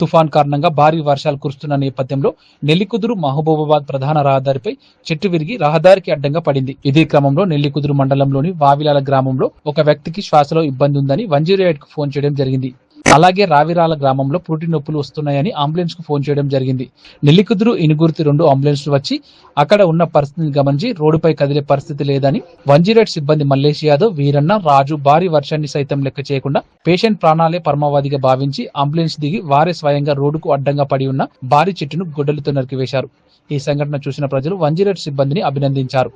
తుఫాన్ కారణంగా భారీ వర్షాలు కురుస్తున్న నేపథ్యంలో నెల్లికుదురు మహబూబాబాద్ ప్రధాన రహదారిపై చెట్టు విరిగి రహదారికి అడ్డంగా పడింది. ఇదే క్రమంలో నెల్లికుదురు మండలంలోని వావిలాల గ్రామంలో ఒక వ్యక్తికి శ్వాసలో ఇబ్బంది ఉందని వన్ జీరో కు ఫోన్ చేయడం జరిగింది. అలాగే రావిరాల గ్రామంలో పురుటి నొప్పులు వస్తున్నాయని అంబులెన్స్కు ఫోన్ చేయడం జరిగింది. నెల్లికుదురు ఇనుగుర్తి రెండు అంబులెన్స్లు వచ్చి అక్కడ ఉన్న పరిస్థితిని గమనించి రోడ్డుపై కదిలే పరిస్థితి లేదని వన్ సిబ్బంది మల్లేష్ యాదవ్ వీరన్న రాజు భారీ వర్షాన్ని సైతం లెక్క చేయకుండా పేషెంట్ ప్రాణాలే పరమావధిగా భావించి అంబులెన్స్ దిగి వారే స్వయంగా రోడ్డుకు అడ్డంగా పడి ఉన్న భారీ చెట్టును గొడ్డలతో నరికివేశారు ఈ సంఘటన చూసిన ప్రజలు వన్ సిబ్బందిని అభినందించారు.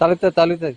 తలుగుతుంది తలుగుతుంది